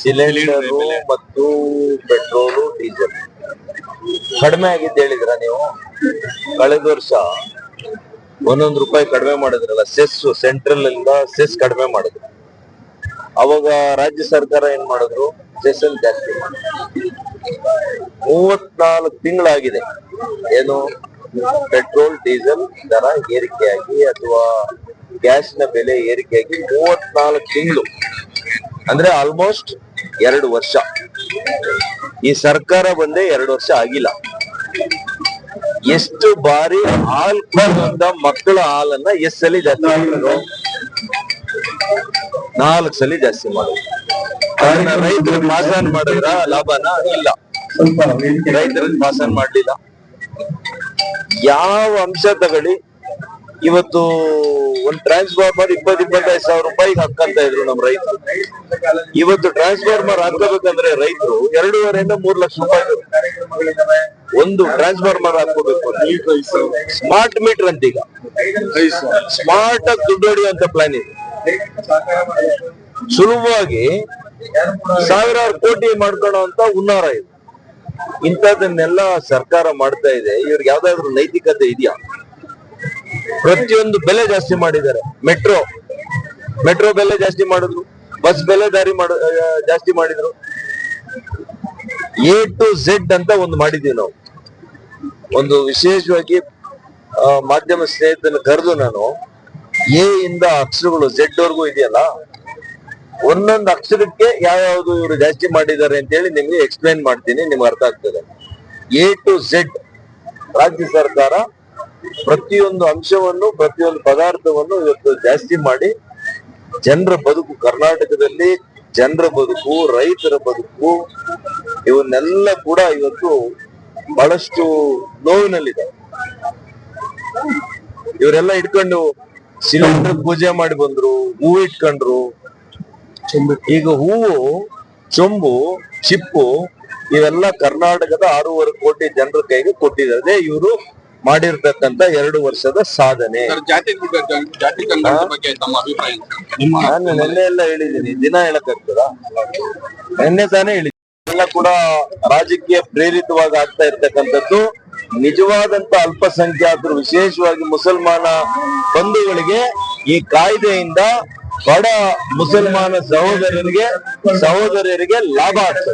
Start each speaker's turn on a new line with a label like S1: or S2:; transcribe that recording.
S1: Cylinder ಮತ್ತು petrol diesel ಕಡಿಮೆ ಆಗಿದ್ದು ಹೇಳಿದ್ರ ನೀವು? ಕಳೆದ ವರ್ಷ ಒಂದೊಂದು ರೂಪಾಯಿ ಕಡಿಮೆ ಮಾಡಿದ್ರಲ್ಲ ಸೆಸ್ ಸೆಂಟ್ರಲ್ ಇಂದ ಸೆಸ್ ಕಡಿಮೆ ಮಾಡಿದ್ರು. ಅವಾಗ ರಾಜ್ಯ ಸರ್ಕಾರ ಏನ್ ಮಾಡಿದ್ರು? ಸೆಸ್ ಅಲ್ಲಿ ಜಾಸ್ತಿ ಮೂವತ್ನಾಲ್ಕು ತಿಂಗಳಾಗಿದೆ. ಏನು? ಪೆಟ್ರೋಲ್ ಡೀಸೆಲ್ ದರ ಏರಿಕೆಯಾಗಿ ಅಥವಾ ಗ್ಯಾಸ್ನ ನ ಬೆಲೆ ಏರಿಕೆಯಾಗಿ ಮೂವತ್ನಾಲ್ಕು ತಿಂಗಳು. ಅಂದ್ರೆ ಆಲ್ಮೋಸ್ಟ್ ಎರಡು ವರ್ಷ. ಈ ಸರ್ಕಾರ ಬಂದೇ ಎರಡು ವರ್ಷ ಆಗಿಲ್ಲ. ಎಷ್ಟು ಬಾರಿ ಹಾಲ್ ಕುಡಿಯುವಂತ ಮಕ್ಕಳ ಹಾಲನ್ನ ಎಷ್ಟು ಸಲ ಜಾಸ್ತಿ ಮಾಡಿದ್ರು ನಾಲ್ಕು ಸಲ ಜಾಸ್ತಿ ಮಾಡಿದ್ರು ರೈತರು ಪಾಸಾನ್ ಮಾಡಿದ್ರ ಲಾಭನ ಇಲ್ಲ. ರೈತರ ಪಾಸಾನ್ ಮಾಡ್ಲಿಲ್ಲ. ಯಾವ ಅಂಶ ತಗೊಳ್ಳಿ, ಇವತ್ತು ಒಂದ್ ಟ್ರಾನ್ಸ್ಫಾರ್ಮರ್ ಇಪ್ಪತ್ ಇಪ್ಪತ್ತೈದು ಸಾವಿರ ರೂಪಾಯಿಗೆ ಹಾಕಂತ ಇದ್ರು ನಮ್ ರೈತರು. ಇವತ್ತು ಟ್ರಾನ್ಸ್ಫಾರ್ಮರ್ ಹಾಕೋಬೇಕಂದ್ರೆ ರೈತರು ಎರಡೂವರೆಯಿಂದ ಮೂರ್ ಲಕ್ಷ ರೂಪಾಯಿ ಒಂದು ಟ್ರಾನ್ಸ್ಫಾರ್ಮರ್ ಹಾಕೋಬೇಕು ಸ್ಮಾರ್ಟ್ ಮೀಟರ್ ಅಂತ ಈಗ ಸ್ಮಾರ್ಟ್ ಆಗಿ ದುಡ್ಡು ಹೊಡೆಯುವಂತ ಪ್ಲಾನ್ ಇದೆ. ಸುಲಭವಾಗಿ ಸಾವಿರಾರು ಕೋಟಿ ಮಾಡ್ಕೊಳ್ಳೋ ಅಂತ ಹುನ್ನಾರ ಇದೆ. ಇಂಥದನ್ನೆಲ್ಲ ಸರ್ಕಾರ ಮಾಡ್ತಾ ಇದೆ. ಇವ್ರಿಗೆ ಯಾವ್ದಾದ್ರು ನೈತಿಕತೆ ಇದೆಯಾ? ಪ್ರತಿಯೊಂದು ಬೆಲೆ ಜಾಸ್ತಿ ಮಾಡಿದ್ದಾರೆ. ಮೆಟ್ರೋ ಮೆಟ್ರೋ ಬೆಲೆ ಜಾಸ್ತಿ ಮಾಡಿದ್ರು. ಬಸ್ ಬೆಲೆ ದಾರಿ ಮಾಡ ಜಾಸ್ತಿ ಮಾಡಿದ್ರು. ಎ ಟು ಝೆಡ್ ಅಂತ ಒಂದು ಮಾಡಿದೀವಿ ನಾವು. ಒಂದು ವಿಶೇಷವಾಗಿ ಮಾಧ್ಯಮ ಸ್ನೇಹಿತನ ಕರೆದು ನಾನು ಎ ಇಂದ ಅಕ್ಷರಗಳು ಝೆಡ್ ವರ್ಗೂ ಇದೆಯಲ್ಲ, ಒಂದೊಂದು ಅಕ್ಷರಕ್ಕೆ ಯಾವ್ಯಾವ್ದು ಇವರು ಜಾಸ್ತಿ ಮಾಡಿದ್ದಾರೆ ಅಂತ ಹೇಳಿ ನಿಮ್ಗೆ ಎಕ್ಸ್ಪ್ಲೈನ್ ಮಾಡ್ತೀನಿ, ನಿಮ್ಗೆ ಅರ್ಥ ಆಗ್ತದೆ. ಎ ಟು ಝೆಡ್ ರಾಜ್ಯ ಸರ್ಕಾರ ಪ್ರತಿಯೊಂದು ಅಂಶವನ್ನು, ಪ್ರತಿಯೊಂದು ಪದಾರ್ಥವನ್ನು ಇವತ್ತು ಜಾಸ್ತಿ ಮಾಡಿ ಜನರ ಬದುಕು, ಕರ್ನಾಟಕದಲ್ಲಿ ಜನರ ಬದುಕು, ರೈತರ ಬದುಕು, ಇವನ್ನೆಲ್ಲ ಕೂಡ ಇವತ್ತು ಬಹಳಷ್ಟು ನೋವಿನಲ್ಲಿದೆ. ಇವರೆಲ್ಲ ಇಟ್ಕೊಂಡು ಸಿಲಿಂಡರ್ ಪೂಜೆ ಮಾಡಿ ಬಂದ್ರು ಹೂವು ಇಟ್ಕೊಂಡ್ರು. ಈಗ ಹೂವು, ಚೊಂಬು, ಚಿಪ್ಪು ಇವೆಲ್ಲ ಕರ್ನಾಟಕದ ಆರೂವರೆ ಕೋಟಿ ಜನರ ಕೈಗೆ ಕೊಟ್ಟಿದ್ದಾರೆ. ಇವರು ಮಾಡಿರ್ತಕ್ಕಂತ ಎರಡು ವರ್ಷದ ಸಾಧನೆ.
S2: ಸರ್ ಜಾತಿ ಜಾತಿ ಸಂಘರ್ಷದ ಬಗ್ಗೆ ತಮ್ಮ ಅಭಿಪ್ರಾಯ ನಿಮ್ಮ
S1: ನಾನು ನಿನ್ನೆ ಎಲ್ಲ ಹೇಳಿದ್ದೀನಿ. ದಿನ ಹೇಳಕ್ಕಾಗ್ತದ? ನಿನ್ನೆ ತಾನೇ ಹೇಳಿದ್ದೀನಿ. ಎಲ್ಲ ಕೂಡ ರಾಜಕೀಯ ಪ್ರೇರಿತವಾಗಿ ಆಗ್ತಾ ಇರ್ತಕ್ಕಂಥದ್ದು ನಿಜವಾದಂತ ಅಲ್ಪಸಂಖ್ಯಾತರು ವಿಶೇಷವಾಗಿ ಮುಸಲ್ಮಾನ ಬಂಧುಗಳಿಗೆ ಈ ಕಾಯ್ದೆಯಿಂದ ಬಡ ಮುಸಲ್ಮಾನ ಸಹೋದರರಿಗೆ ಸಹೋದರರಿಗೆ ಲಾಭ ಆಗ್ತದೆ.